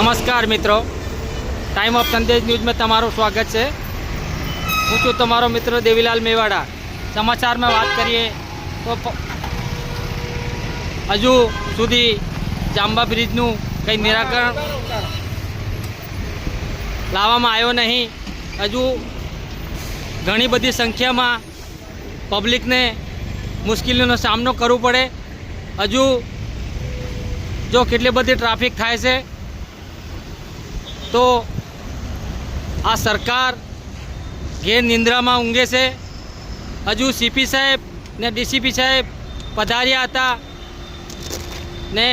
નમસ્કાર મિત્રો. Time of સંદેશ ન્યૂઝમાં તમારું સ્વાગત છે. હું છું તમારો મિત્ર દેવીલાલ મેવાડા. સમાચારમાં વાત કરીએ તો હજુ સુધી જાંબા બ્રિજનું કંઈ નિરાકરણ લાવવામાં આવ્યો નહીં. હજુ ઘણી બધી સંખ્યામાં પબ્લિકને મુશ્કેલીનો સામનો કરવો પડે. હજુ જો કેટલી બધી ટ્રાફિક થાય છે તો આ સરકાર ઘેર નિંદ્રામાં ઊંઘે છે. હજુ સીપી સાહેબ ને ડીસીપી સાહેબ પધાર્યા હતા ને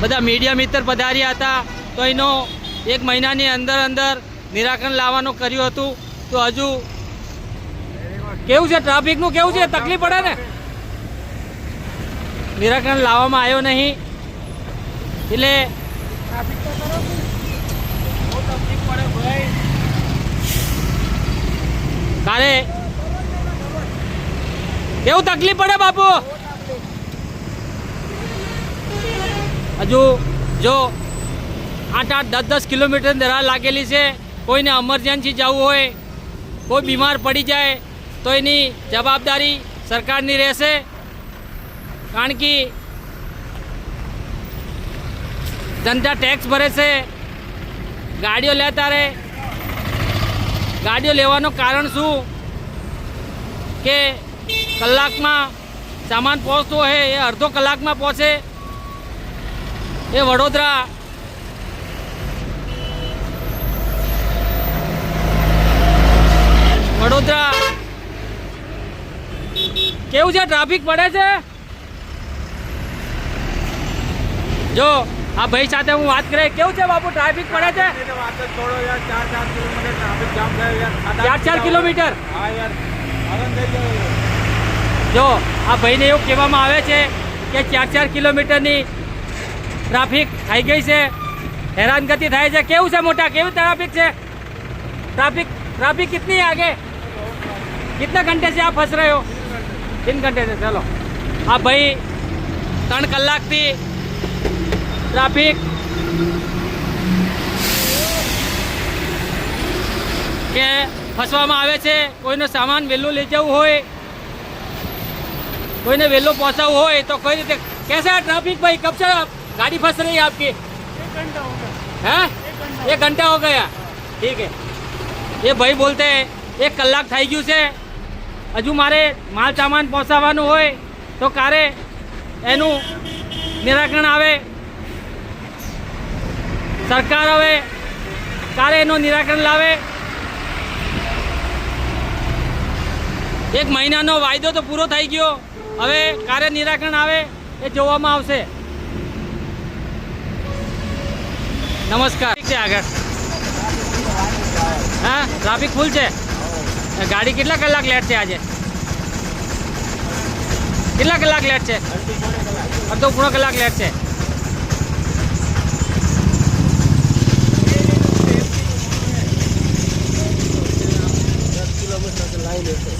બધા મીડિયા મિત્ર પધાર્યા હતા. તો એનો એક મહિનાની અંદર અંદર નિરાકરણ લાવવાનું કર્યું હતું. તો હજુ કેવું છે? ટ્રાફિકનું કેવું છે? તકલીફ પડે ને? નિરાકરણ લાવવામાં આવ્યો નહીં. એટલે કાલે કેવું તકલીફ પડે બાપુ? હજુ જો આઠ આઠ દસ દસ કિલોમીટર દરા લાગેલી છે, કોઈને એમરજન્સી જવું હોય, કોઈ બીમાર પડી જાય, તો એની જવાબદારી સરકારની રહેશે. કારણ કે જનતા ટેક્સ ભરે છે. ગાડીઓ લેતા રહે. ગાડીઓ લેવાનું કારણ શું? કે કલાકમાં સામાન પહોંચતો હોય એ અડધો કલાકમાં પહોંચે. એ વડોદરા. વડોદરા. કેવું છે? ટ્રાફિક પડે છે? જો આ ભાઈ સાથે હું વાત કરે કેવું છે બાપુ ટ્રાફિક પડે છે? ચાર ચાર કિલોમીટર જો આ ભાઈને એવું કહેવામાં આવે છે કે ચાર ચાર કિલોમીટરની ટ્રાફિક થઈ ગઈ છે. હેરાનગતિ થાય છે. કેવું છે મોટા? કેવું ટ્રાફિક છે? ટ્રાફિક ટ્રાફિક કેટલી આગે? કેટલા ઘંટે છે આ ફસ રહ્યો? તીન ઘંટે છે. ચાલો. આ ભાઈ ત્રણ કલાકથી ટ્રાફિક. કે ફસવામાં આવે છે, કોઈનો સામાન વહેલું લઈ જવું હોય, કોઈને વહેલું પહોંચાવવું હોય, તો કઈ રીતે કેસા ટ્રાફિક ભાઈ, કબ ગાડી ફસ રહી આપકી? હે? એક ઘંટા હો ગયા. ઠીક એ ભાઈ બોલતે, એક કલાક થઈ ગયું છે. હજુ મારે માલ સામાન પહોંચાવાનું હોય, તો કારે એનું નિરાકરણ આવે. સરકાર હવે કારે એનું નિરાકરણ લાવે. એક મહિનાનો વાયદો તો પૂરો થઈ ગયો. હવે ક્યારે નિરાકરણ આવે એ જોવામાં આવશે. નમસ્કાર. છે આગળ. હા, ટ્રાફિક ફૂલ છે? ગાડી કેટલા કલાક લેટ છે આજે? કેટલા કલાક લેટ છે? અડધો પૂર્ણ કલાક લેટ છે. બનાવી લેશે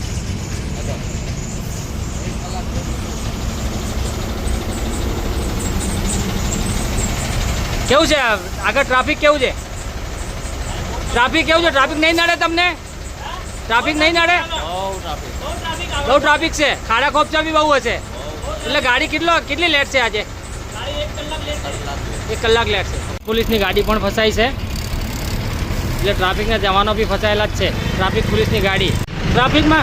કેવું છે? આગળ ટ્રાફિક કેવું છે? ટ્રાફિક કેવું છે? ટ્રાફિક નહીં નડે તમને? ટ્રાફિક નહીં નડે? બહુ ટ્રાફિક છે. ખાડા ખોપચા બી બહુ હશે. એટલે ગાડી કેટલો કેટલી લેટ છે આજે? એક કલાક લેટ છે. પોલીસની ગાડી પણ ફસાઈ છે. એટલે ટ્રાફિકના જવાનો બી ફસાયેલા જ છે. ટ્રાફિક પોલીસની ગાડી. ट्रैफिक में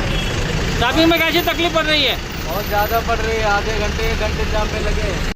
ट्रैफिक में कैसी तकलीफ पड़ रही है बहुत ज़्यादा पड़ रही है आधे घंटे घंटे जाम में लगे